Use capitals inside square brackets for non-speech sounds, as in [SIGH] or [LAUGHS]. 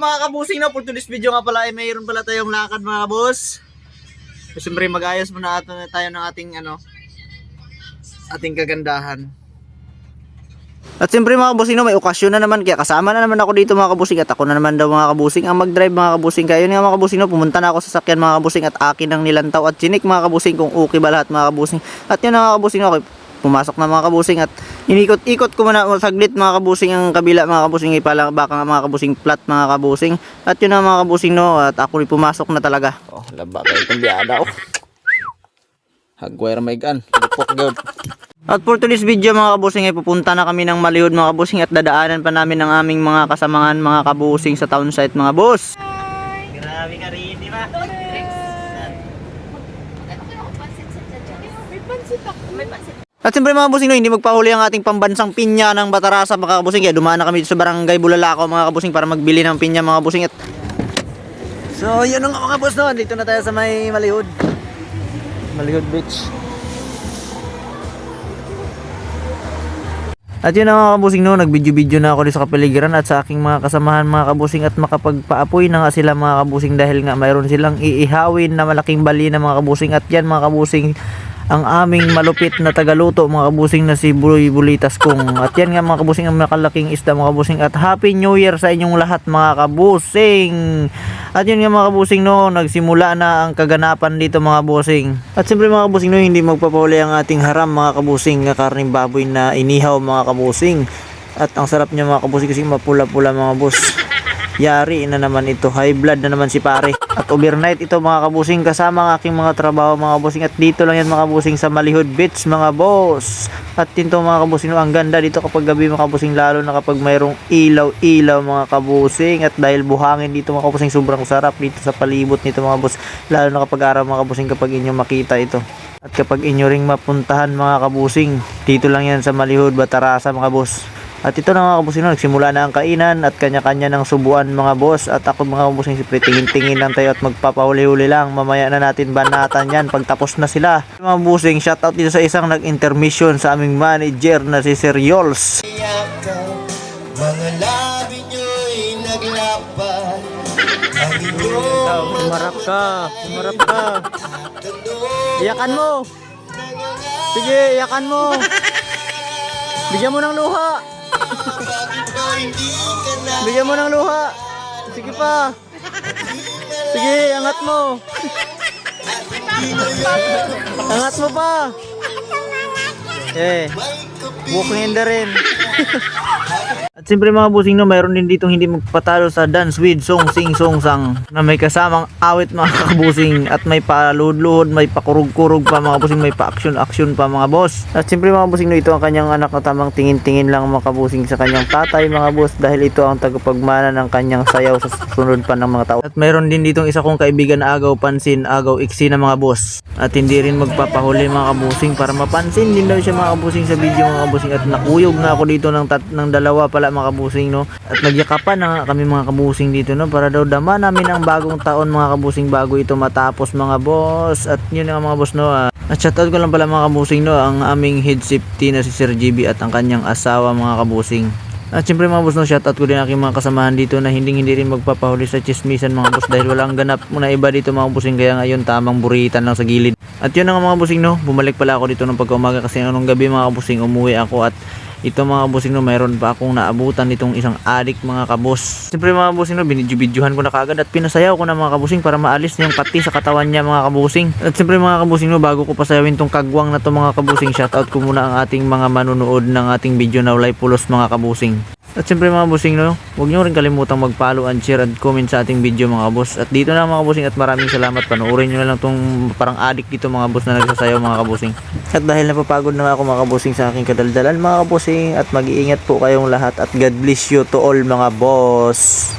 mga kabusing na for today's video nga pala ay mayroon pala tayong lakad mga boss. Siyempre mag-ayos muna ato tayo ng ating ano ating kagandahan. At siyempre mga kabusing no, may okasyon na naman kaya kasama na naman ako dito mga kabusing at ako na naman daw mga kabusing ang mag-drive mga kabusing kaya yun nga mga kabusing no, pumunta na ako sa sakyan mga kabusing at akin ang nilantaw at chinik mga kabusing kung okay ba lahat mga kabusing. At yun na mga kabusing okay, pumasok na mga kabusing at inikot-ikot ko muna saglit mga kabusing ang kabila mga kabusing ipala baka nga mga kabusing flat mga kabusing. At yun na mga kabusing no at ako rin pumasok na talaga. Oh laba kayo itong biyada oh. Hagwire may gan. Lupok good at for today's video mga kabusing ay pupunta na kami ng Malihod mga kabusing at dadaanan pa namin ang aming mga kasamahan mga kabusing sa town site mga boss. Grabe ka rin di ba? May pansit ako. May pansit. At siyempre mga kabusing no, hindi magpahuli ang ating pambansang pinya ng Batarasa mga kabusing. Kaya dumaan na kami sa barangay Bulalakaw mga kabusing para magbili ng pinya mga kabusing. At... So yun nga mga boss no, dito na tayo sa may Malihod. Malihod Beach. At yun na mga kabusing no, nagbidyo-bidyo na ako dito sa kapaligiran at sa aking mga kasamahan mga kabusing at makapagpaapoy na nga sila mga kabusing dahil nga mayroon silang iihawin na malaking bali na mga kabusing at yan mga kabusing ang aming malupit na tagaluto mga kabusing na si Buloy Bulitas Kung. At yan nga mga kabusing ang makalaking isda mga kabusing at Happy New Year sa inyong lahat mga kabusing. At yun nga mga kabusing no, nagsimula na ang kaganapan dito mga kabusing. At siyempre mga kabusing no, hindi magpapahuli ang ating haram mga kabusing na karning baboy na inihaw mga kabusing. At ang sarap niya mga kabusing kasi mapula-pula mga boss. Yari na naman ito. High blood na naman si pare. At overnight ito mga kabusing kasama ang aking mga trabaho mga kabusing. At dito lang yan mga kabusing sa Malihod Beach mga boss. At dito mga kabusing ang ganda dito kapag gabi mga kabusing lalo na kapag mayroong ilaw-ilaw mga kabusing. At dahil buhangin dito mga kabusing sobrang sarap dito sa palibot nito mga boss. Lalo na kapag araw mga kabusing kapag inyo makita ito. At kapag inyo ring mapuntahan mga kabusing, dito lang yan sa Malihod, Batarasa mga boss. At ito na mga kabusing no, nagsimula na ang kainan at kanya-kanya ng subuan mga boss. At ako mga kabusing siyempre tingin-tingin lang tayo at magpapahuli-huli lang. Mamaya na natin banatan yan pag tapos na sila. Mga kabusing, shoutout dito sa isang nag-intermission sa aming manager na si Sir Yols. Mga labi nyo'y naglapad Ang inyong Umarap ka, umarap ka. Iyakan mo. Sige, iyakan mo. Bigyan mo ng luha. Bigyan mo ng luha. Sige pa. Sige, angat mo. Angat mo pa. Eh, walking in the [LAUGHS] rain. At siyempre mga busing no, mayroon din ditong hindi magpatalo sa dance with song sing song sang na may kasamang awit mga [LAUGHS] kabusing at may paluhod-luhod, may pakurug-kurug pa mga busing, may pa-action-action pa mga boss. At siyempre mga busing no, ito ang kanyang anak na tamang tingin-tingin lang mga kabusing sa kanyang tatay mga boss dahil ito ang tagapagmana ng kanyang sayaw sa susunod pa ng mga tao. At mayroon din ditong isa kong kaibigan na agaw pansin, agaw iksi na mga boss. At hindi rin magpapahuli mga kabusing para mapansin din daw siya mga kabusing sa video mga kabusing at nakuyog na ako dito ng, tat- ng dalawa pala mga kabusing no? At nagyakapan na kami mga kabusing dito no? Para daw dama namin ang bagong taon mga kabusing bago ito matapos mga boss. At yun nga mga boss no? Ah. at shoutout ko lang pala mga kabusing no? Ang aming head safety na si Sir GB at ang kanyang asawa mga kabusing. At syempre mga boss no, shoutout ko din aking mga kasamahan dito na hindi hindi rin magpapahuli sa chismisan mga boss dahil walang ganap muna iba dito mga bossing kaya ngayon tamang buritan lang sa gilid. At yun nga mga bossing no, bumalik pala ako dito ng pagkaumaga kasi anong gabi mga bossing umuwi ako at ito mga kabusing no, mayroon pa akong naabutan nitong isang adik mga kabus. Siyempre mga kabusing no, binidyo-bidyohan ko na kagad at pinasayaw ko na mga kabusing para maalis na yung pati sa katawan niya mga kabusing. At siyempre mga kabusing no, bago ko pasayawin tong kagwang na to mga kabusing, shoutout ko muna ang ating mga manunood ng ating video na ulay pulos mga kabusing. At siyempre mga busing no, huwag nyo rin kalimutang mag-follow and share and comment sa ating video mga boss. At dito na mga busing at maraming salamat. Panoorin nyo na lang tong parang adik dito mga boss na nagsasayaw mga kabusing. At dahil napapagod na ako mga kabusing sa aking kadaldalan mga kabusing at mag-iingat po kayong lahat at God bless you to all mga boss.